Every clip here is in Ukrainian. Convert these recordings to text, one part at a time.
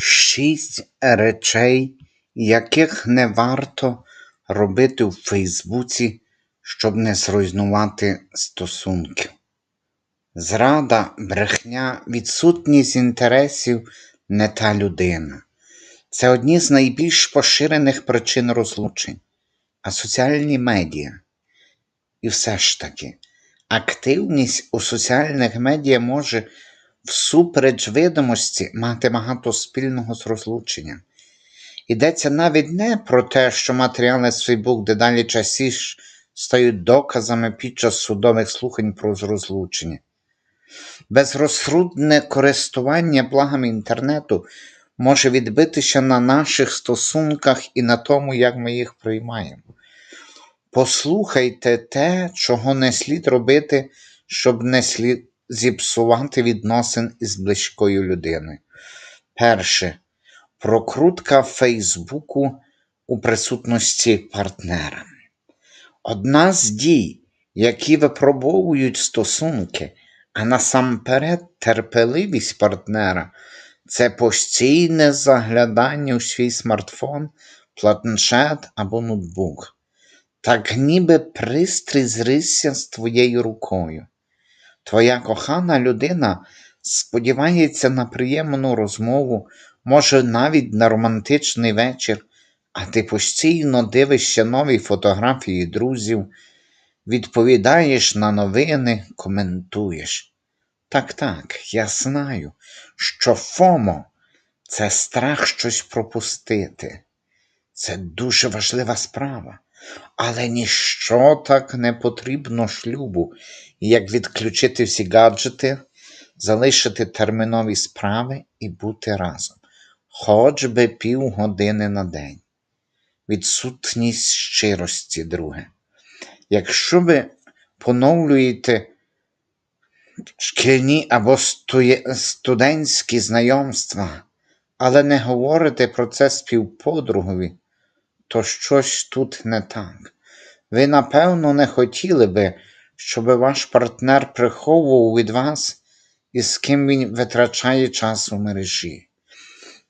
Шість речей, яких не варто робити в Фейсбуці, щоб не зруйнувати стосунки. Зрада, брехня, відсутність інтересів не та людина. Це одні з найбільш поширених причин розлучень, а соціальні медіа. І все ж таки, активність у соціальних медіа може всупереч видимості мати багато спільного з розлученням. Йдеться навіть не про те, що матеріали Facebook дедалі частіше стають доказами під час судових слухань про розлучення. Безрозсудне користування благами інтернету може відбитися на наших стосунках і на тому, як ми їх приймаємо. Послухайте те, чого не слід робити, щоб не слід зіпсувати відносин із близькою людиною. Перше. Прокрутка Фейсбуку у присутності партнера. Одна з дій, які випробовують стосунки, а насамперед терпеливість партнера, це постійне заглядання у свій смартфон, планшет або ноутбук. Так ніби пристрій зрився з твоєю рукою. Твоя кохана людина сподівається на приємну розмову, може навіть на романтичний вечір, а ти постійно дивишся нові фотографії друзів, відповідаєш на новини, коментуєш. Так, так, я знаю, що ФОМО це страх щось пропустити. Це дуже важлива справа. Але ніщо так не потрібно шлюбу, як відключити всі гаджети, залишити термінові справи і бути разом, хоч би півгодини на день. Відсутність щирості, друге. Якщо ви поновлюєте шкільні або студентські знайомства, але не говорите про це співподругові, то щось тут не так. Ви, напевно, не хотіли би, щоб ваш партнер приховував від вас, і з ким він витрачає час у мережі.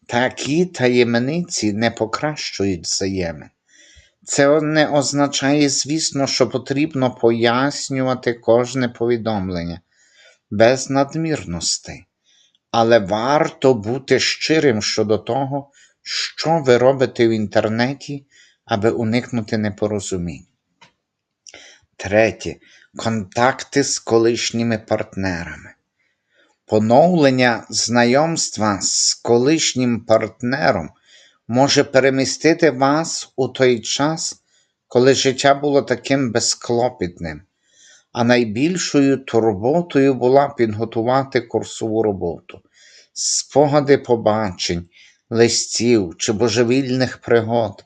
Такі таємниці не покращують взаємин. Це не означає, звісно, що потрібно пояснювати кожне повідомлення без надмірностей. Але варто бути щирим щодо того, що ви робите в інтернеті, аби уникнути непорозумінь. Третє. Контакти з колишніми партнерами. Поновлення знайомства з колишнім партнером може перемістити вас у той час, коли життя було таким безклопітним, а найбільшою турботою була підготувати курсову роботу, спогади побачень, листів чи божевільних пригод,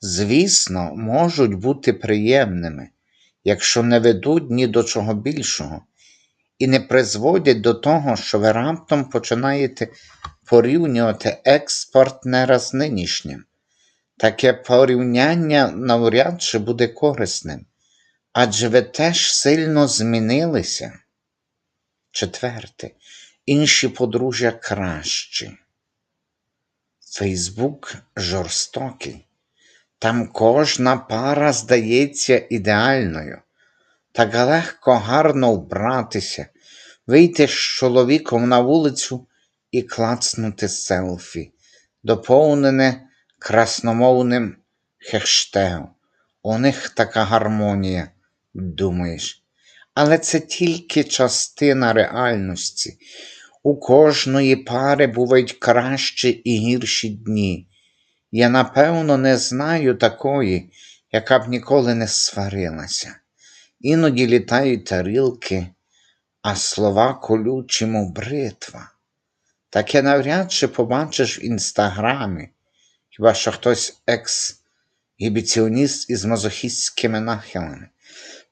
звісно, можуть бути приємними, якщо не ведуть ні до чого більшого, і не призводять до того, що ви раптом починаєте порівнювати екс-партнера з нинішнім. Таке порівняння навряд чи буде корисним, адже ви теж сильно змінилися. Четверте, інші подружжя кращі. Фейсбук жорстокий. Там кожна пара здається ідеальною. Так легко гарно вбратися, вийти з чоловіком на вулицю і клацнути селфі, доповнене красномовним хештегом. У них така гармонія, думаєш. Але це тільки частина реальності. У кожної пари бувають кращі і гірші дні. Я, напевно, не знаю такої, яка б ніколи не сварилася. Іноді літають тарілки, а слова колючі, мов бритва. Таке навряд чи побачиш в інстаграмі, хіба що хтось екс-гібіціоніст із мазохістськими нахилами.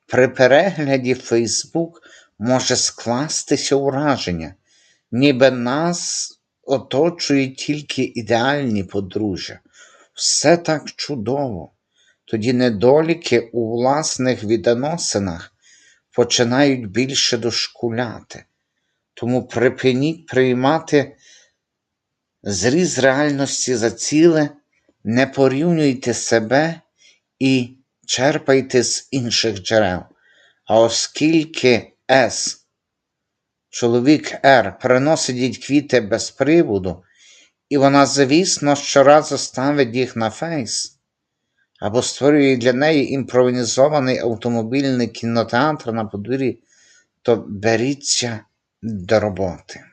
При перегляді Фейсбук може скластися ураження, ніби нас оточують тільки ідеальні подружжя. Все так чудово. Тоді недоліки у власних відносинах починають більше дошкуляти. Тому припиніть приймати зріз реальності за ціле, не порівнюйте себе і черпайте з інших джерел. А оскільки С, чоловік Р, приносить квіти без приводу, і вона, звісно, щоразу ставить їх на фейс, або створює для неї імпровізований автомобільний кінотеатр на подвір'ї, то беріться до роботи.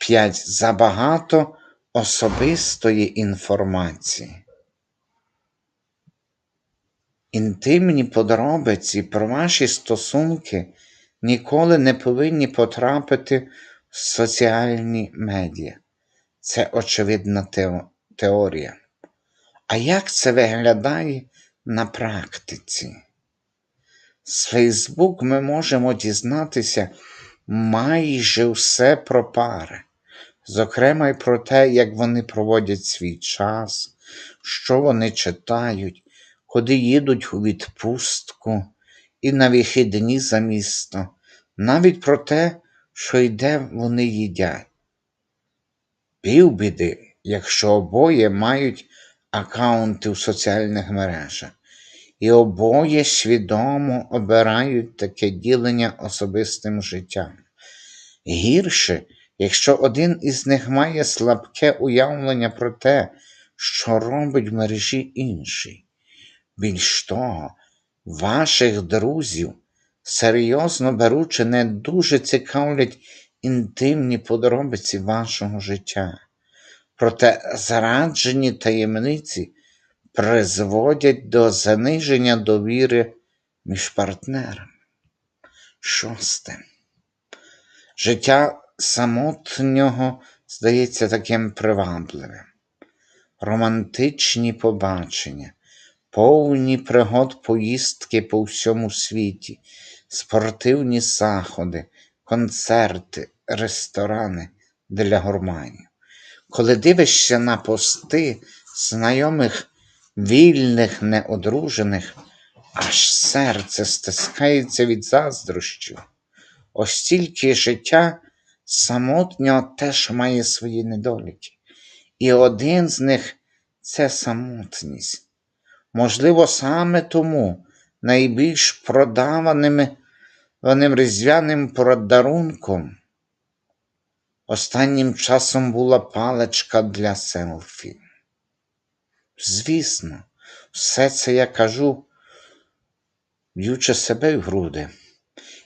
5. Забагато особистої інформації. Інтимні подробиці про ваші стосунки ніколи не повинні потрапити в соціальні медіа. Це очевидна теорія. А як це виглядає на практиці? З Facebook ми можемо дізнатися майже все про пари, зокрема й про те, як вони проводять свій час, що вони читають, куди їдуть у відпустку і на вихідні за місто, навіть про те, що й де вони їдять. Півбіди, якщо обоє мають акаунти в соціальних мережах, і обоє свідомо обирають таке ділення особистим життям. Гірше, якщо один із них має слабке уявлення про те, що робить в мережі інший. Більш того, ваших друзів, серйозно беручи, не дуже цікавлять інтимні подробиці вашого життя. Проте зраджені таємниці призводять до заниження довіри між партнерами. Шосте. Життя самотнього здається таким привабливим. Романтичні побачення, повні пригод поїздки по всьому світі, спортивні заходи, концерти, ресторани для гурманів. Коли дивишся на пости знайомих вільних неодружених, аж серце стискається від заздрощів. Ось тільки життя самотнього теж має свої недоліки. І один з них це самотність. Можливо, саме тому найбільш продаваним ваним різдвяним подарунком останнім часом була паличка для селфі. Звісно, все це я кажу, б'ючи себе в груди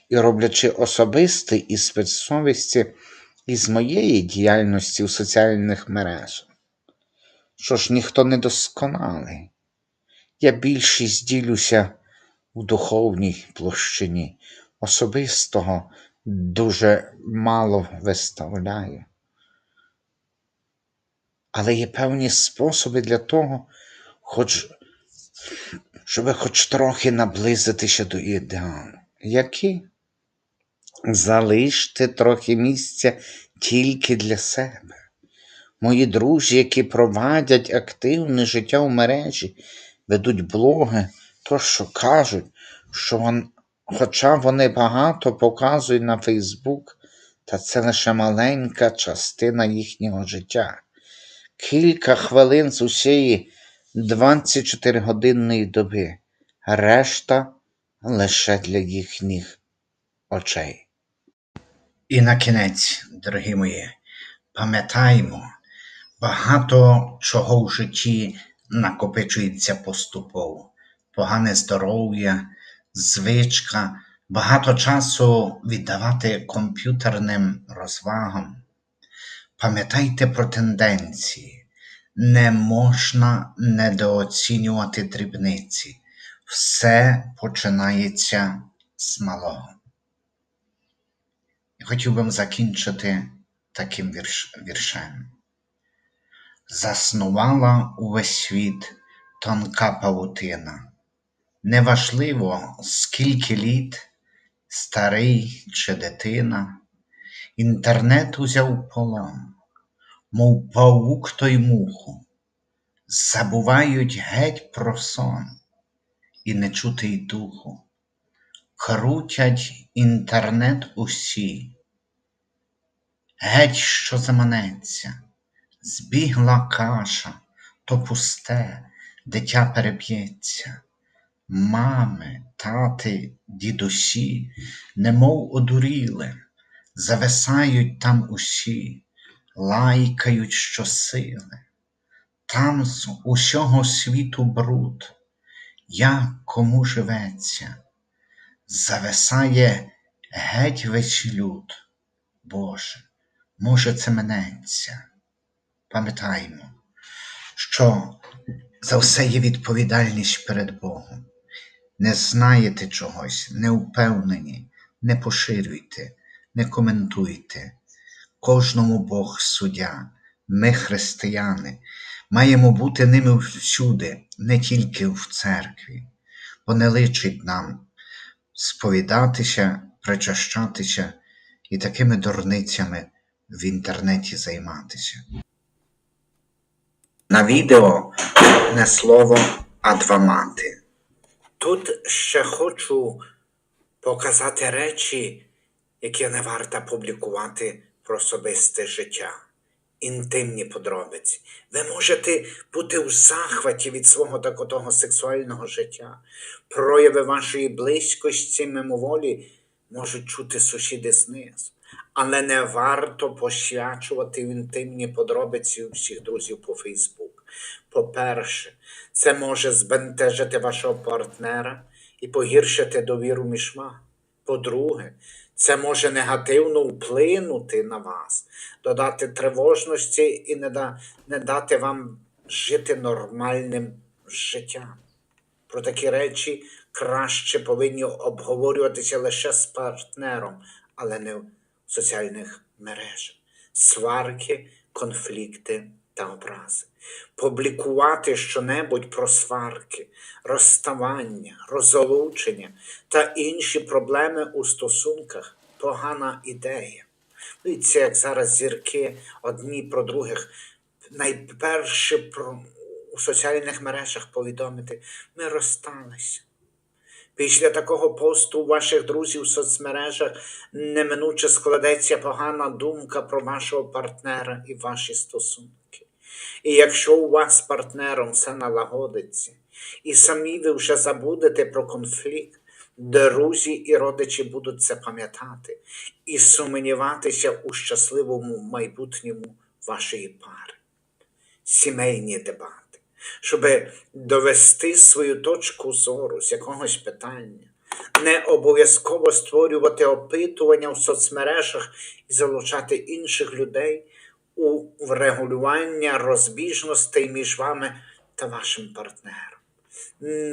і роблячи особистий іспит совісті із моєї діяльності у соціальних мережах. Що ж ніхто не досконалий. Я більшість ділюся у духовній площині, особистого дуже мало виставляю. Але є певні способи для того, хоч, щоб хоч трохи наблизитися до ідеалу. Які? Залиште трохи місця тільки для себе. Мої друзі, які провадять активне життя в мережі, ведуть блоги, то що кажуть, що хоча вони багато показують на Фейсбук, та це лише маленька частина їхнього життя. Кілька хвилин з усієї 24-годинної доби, решта лише для їхніх очей. І на кінець, дорогі мої, пам'ятаємо, багато чого в житті накопичується поступово. Погане здоров'я, звичка, багато часу віддавати комп'ютерним розвагам. Пам'ятайте про тенденції. Не можна недооцінювати дрібниці. Все починається з малого. Хотів би закінчити таким вірш, віршем. Заснувала увесь світ тонка павутина. Неважливо, скільки літ, старий чи дитина, інтернет узяв полон, мов павук той муху, забувають геть про сон і не чути й духу, крутять інтернет усі, геть що заманеться, збігла каша, то пусте, дитя переб'ється. Мами, тати, дідусі, немов одуріли, зависають там усі, лайкають щосили. Там з усього світу бруд, як кому живеться, зависає геть весь люд. Боже, може, це минеться. Пам'ятаймо, що за все є відповідальність перед Богом. Не знаєте чогось, не впевнені, не поширюйте, не коментуйте. Кожному Бог суддя, ми, християни, маємо бути ними всюди, не тільки в церкві, бо не личить нам сповідатися, причащатися і такими дурницями в інтернеті займатися. На відео не слово, а два мати. Тут ще хочу показати речі, які не варто публікувати про особисте життя, інтимні подробиці. Ви можете бути у захваті від свого такого сексуального життя. Прояви вашої близькості мимоволі можуть чути сусіди знизу. Але не варто посвячувати інтимні подробиці у всіх друзів по Фейсбук. По-перше, це може збентежити вашого партнера і погіршити довіру між вами. По-друге, це може негативно вплинути на вас, додати тривожності і не, да, не дати вам жити нормальним життям. Про такі речі краще повинні обговорюватися лише з партнером, але не в соціальних мережах. Сварки, конфлікти та образи. Публікувати щонебудь про сварки, розставання, розлучення та інші проблеми у стосунках погана ідея. Дивіться, як зараз зірки одні про других найперше про, у соціальних мережах повідомити, ми розсталися. Після такого посту у ваших друзів в соцмережах неминуче складеться погана думка про вашого партнера і ваші стосунки. І якщо у вас з партнером все налагодиться, і самі ви вже забудете про конфлікт, друзі і родичі будуть це пам'ятати і сумніватися у щасливому майбутньому вашої пари. Сімейні дебати щоб довести свою точку зору з якогось питання, не обов'язково створювати опитування в соцмережах і залучати інших людей у врегулювання розбіжностей між вами та вашим партнером.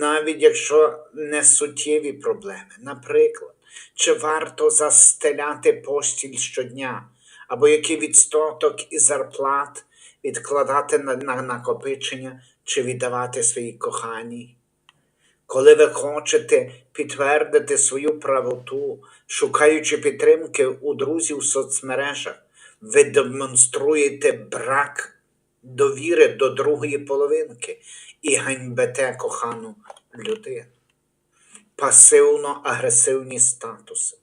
Навіть якщо не суттєві проблеми, наприклад, чи варто застеляти постіль щодня, або який відсоток із зарплат відкладати на, на накопичення чи віддавати своїй коханій. Коли ви хочете підтвердити свою правоту, шукаючи підтримки у друзів в соцмережах, ви демонструєте брак довіри до другої половинки і ганьбете кохану людину. Пасивно-агресивні статуси.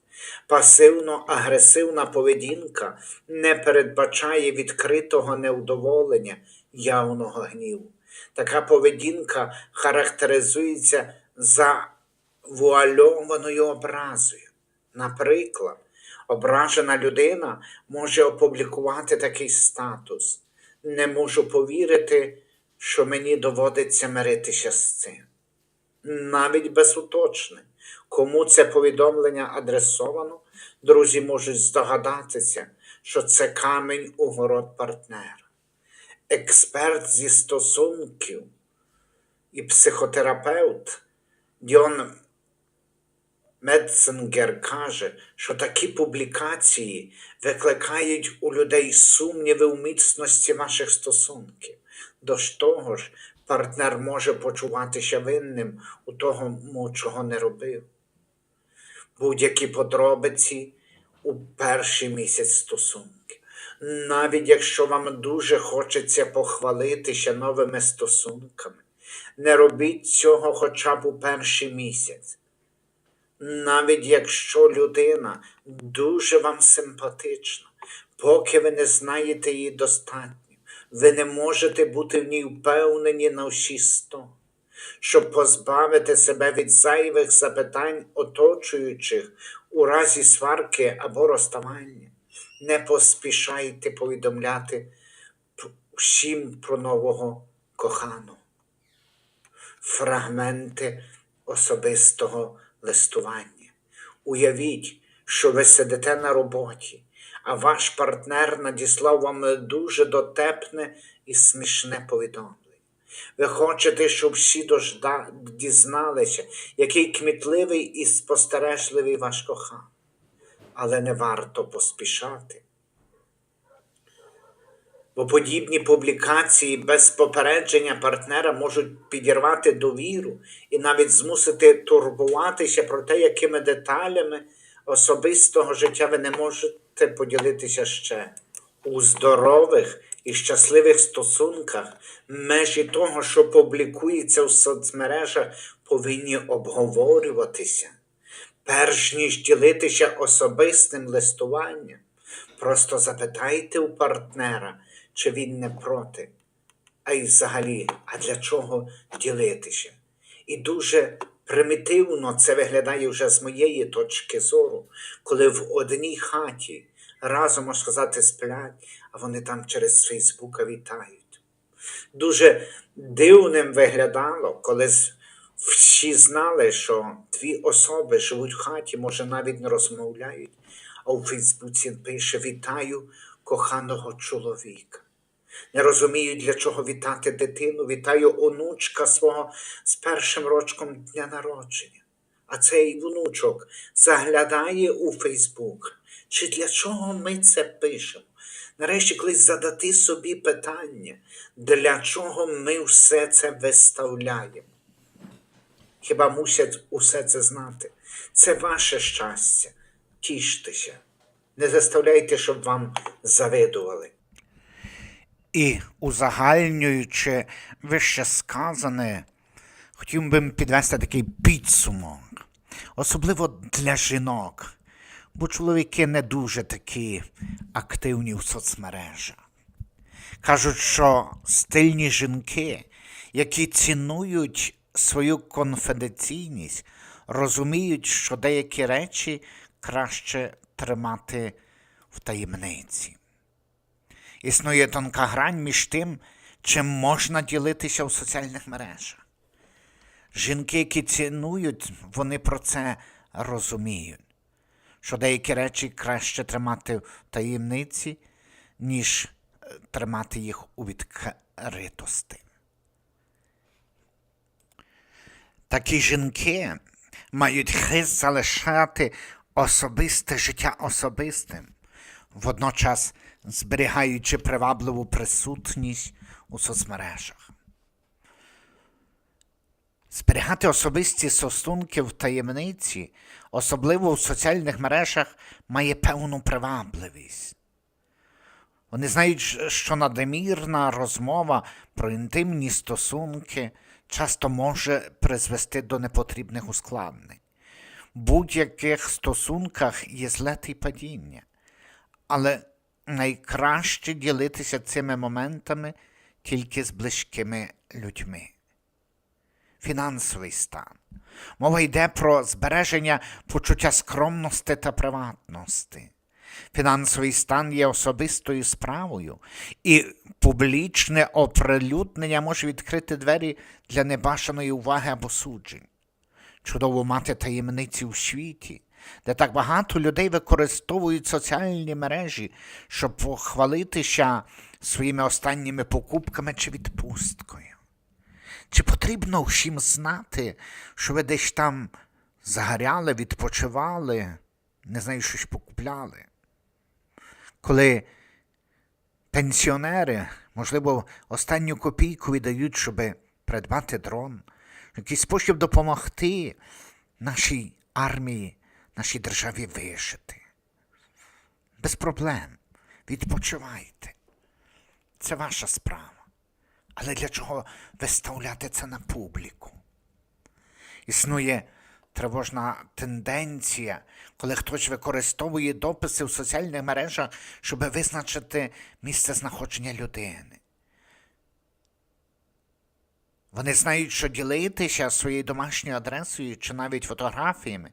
Пасивно-агресивна поведінка не передбачає відкритого невдоволення явного гніву. Така поведінка характеризується завуальованою образою. Наприклад, ображена людина може опублікувати такий статус. Не можу повірити, що мені доводиться миритися з цим. Навіть без уточнень, кому це повідомлення адресовано, друзі можуть здогадатися, що це камінь у город партнера експерт зі стосунків і психотерапевт Діон Медцингер каже, що такі публікації викликають у людей сумніви в міцності ваших стосунків. До того ж, партнер може почуватися винним у тому, чого не робив. Будь-які подробиці у перший місяць стосунків навіть якщо вам дуже хочеться похвалитися новими стосунками, не робіть цього хоча б у перший місяць. Навіть якщо людина дуже вам симпатична, поки ви не знаєте її достатньо. Ви не можете бути в ній впевнені на всі сто. Щоб позбавити себе від зайвих запитань оточуючих у разі сварки або розставання, не поспішайте повідомляти всім про нового коханого. Фрагменти особистого листування. Уявіть, що ви сидите на роботі, а ваш партнер надіслав вам дуже дотепне і смішне повідомлення. Ви хочете, щоб всі дожда... дізналися, який кмітливий і спостережливий ваш коханий. Але не варто поспішати. Бо подібні публікації без попередження партнера можуть підірвати довіру і навіть змусити турбуватися про те, якими деталями особистого життя ви не можете поділитися ще. У здорових і щасливих стосунках межі того, що публікується в соцмережах, повинні обговорюватися. Перш ніж ділитися особистим листуванням, просто запитайте у партнера, чи він не проти. А й взагалі, а для чого ділитися? І дуже примітивно це виглядає вже з моєї точки зору, коли в одній хаті разом, можна сказати, сплять, а вони там через Фейсбука вітають. Дуже дивним виглядало, коли всі знали, що дві особи живуть в хаті, може навіть не розмовляють, а у Фейсбуці пише Вітаю коханого чоловіка. Не розуміють, для чого вітати дитину, вітаю онучка свого з першим рочком дня народження. А цей внучок заглядає у Фейсбук. Чи для чого ми це пишемо? Нарешті колись задати собі питання, для чого ми все це виставляємо? Хіба мусять усе це знати? Це ваше щастя. Тіштеся. Не заставляйте, щоб вам завидували. І узагальнюючи вище сказане, хотів би підвести такий підсумок, особливо для жінок, бо чоловіки не дуже такі активні в соцмережах. Кажуть, що стильні жінки, які цінують свою конфіденційність, розуміють, що деякі речі краще тримати в таємниці. Існує тонка грань між тим, чим можна ділитися в соціальних мережах. Жінки, які цінують, вони про це розуміють, що деякі речі краще тримати в таємниці, ніж е, тримати їх у відкритості. Такі жінки мають хист залишати особисте життя особистим, водночас зберігаючи привабливу присутність у соцмережах. Зберігати особисті стосунки в таємниці, особливо в соціальних мережах, має певну привабливість. Вони знають, що надмірна розмова про інтимні стосунки часто може призвести до непотрібних ускладнень. Будь-яких стосунках є злети падіння, але найкраще ділитися цими моментами тільки з близькими людьми. Фінансовий стан. Мова йде про збереження почуття скромності та приватності. Фінансовий стан є особистою справою, і публічне оприлюднення може відкрити двері для небажаної уваги або суджень. Чудово мати таємниці у світі, де так багато людей використовують соціальні мережі, щоб похвалитися своїми останніми покупками чи відпусткою. Чи потрібно всім знати, що ви десь там загоряли, відпочивали, не знаю, щось покупляли? Коли пенсіонери, можливо, останню копійку віддають, щоб придбати дрон, якийсь спосіб допомогти нашій армії, нашій державі вижити. Без проблем. Відпочивайте. Це ваша справа. Але для чого виставляти це на публіку? Існує тривожна тенденція, коли хтось використовує дописи в соціальних мережах, щоб визначити місце знаходження людини. Вони знають, що ділитися своєю домашньою адресою чи навіть фотографіями,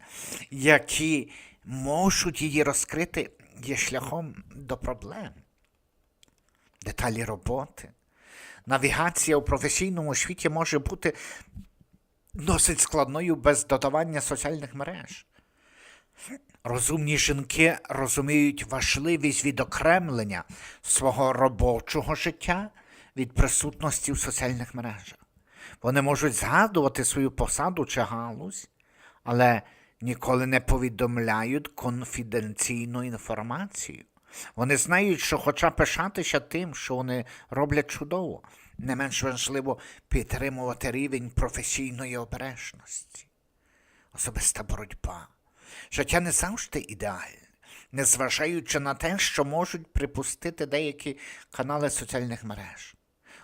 які можуть її розкрити, є шляхом до проблем. Деталі роботи. Навігація у професійному світі може бути досить складною без додавання соціальних мереж. Розумні жінки розуміють важливість відокремлення свого робочого життя від присутності в соціальних мережах. Вони можуть згадувати свою посаду чи галузь, але ніколи не повідомляють конфіденційну інформацію. Вони знають, що, хоча пишатися тим, що вони роблять чудово, не менш важливо підтримувати рівень професійної обережності. Особиста боротьба. Життя не завжди ідеальне, незважаючи на те, що можуть припустити деякі канали соціальних мереж.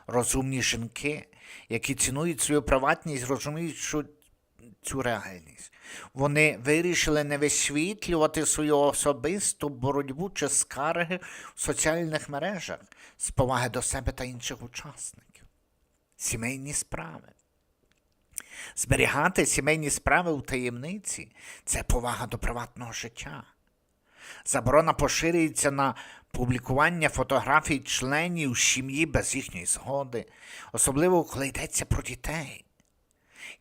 Розумні жінки, які цінують свою приватність, розуміють, що цю реальність. Вони вирішили не висвітлювати свою особисту боротьбу чи скарги в соціальних мережах з поваги до себе та інших учасників. Сімейні справи. Зберігати сімейні справи у таємниці це повага до приватного життя. Заборона поширюється на публікування фотографій членів сім'ї без їхньої згоди, особливо коли йдеться про дітей.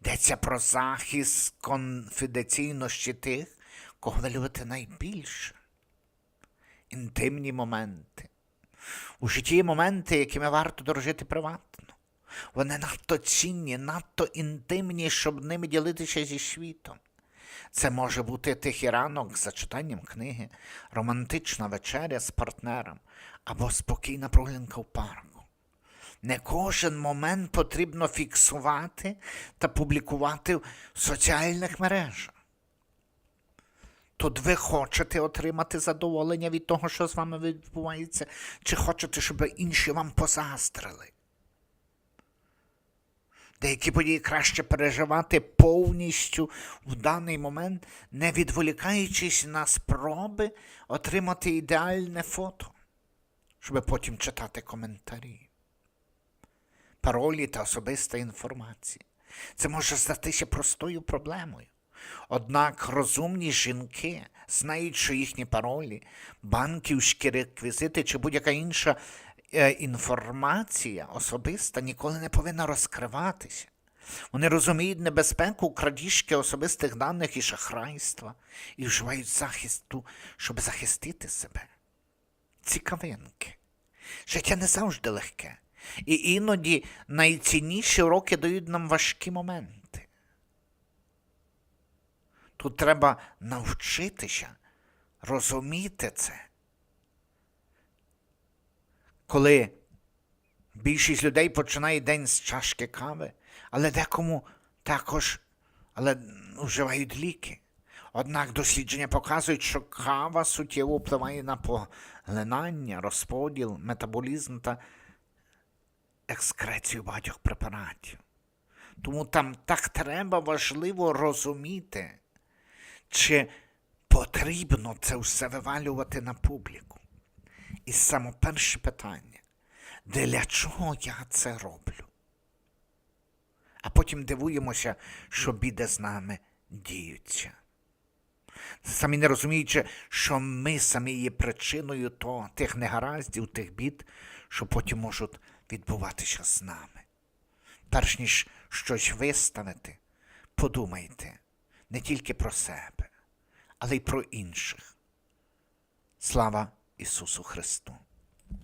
Йдеться про захист конфіденційності тих, кого ви любите найбільше. Інтимні моменти. У житті є моменти, якими варто дорожити приватно. Вони надто цінні, надто інтимні, щоб ними ділитися зі світом. Це може бути тихий ранок за читанням книги, романтична вечеря з партнером або спокійна прогулянка в парку. Не кожен момент потрібно фіксувати та публікувати в соціальних мережах. Тут ви хочете отримати задоволення від того, що з вами відбувається, чи хочете, щоб інші вам позаздрили. Деякі події краще переживати повністю в даний момент, не відволікаючись на спроби отримати ідеальне фото, щоб потім читати коментарі. Паролі та особиста інформація. Це може здатися простою проблемою. Однак розумні жінки знають, що їхні паролі, банківські реквізити чи будь-яка інша інформація особиста ніколи не повинна розкриватися. Вони розуміють небезпеку крадіжки особистих даних і шахрайства і вживають захисту, щоб захистити себе. Цікавинки. Життя не завжди легке. І іноді найцінніші уроки дають нам важкі моменти. Тут треба навчитися розуміти це. Коли більшість людей починає день з чашки кави, але декому також але вживають ліки. Однак дослідження показують, що кава суттєво впливає на поглинання, розподіл, метаболізм та екскрецію багатьох препаратів. Тому там так треба важливо розуміти, чи потрібно це все вивалювати на публіку. І саме перше питання, для чого я це роблю? А потім дивуємося, що біди з нами діються. Самі не розуміючи, що ми самі є причиною то, тих негараздів, тих бід, що потім можуть відбуватися з нами. Перш ніж щось виставити, подумайте не тільки про себе, але й про інших. Слава Ісусу Христу!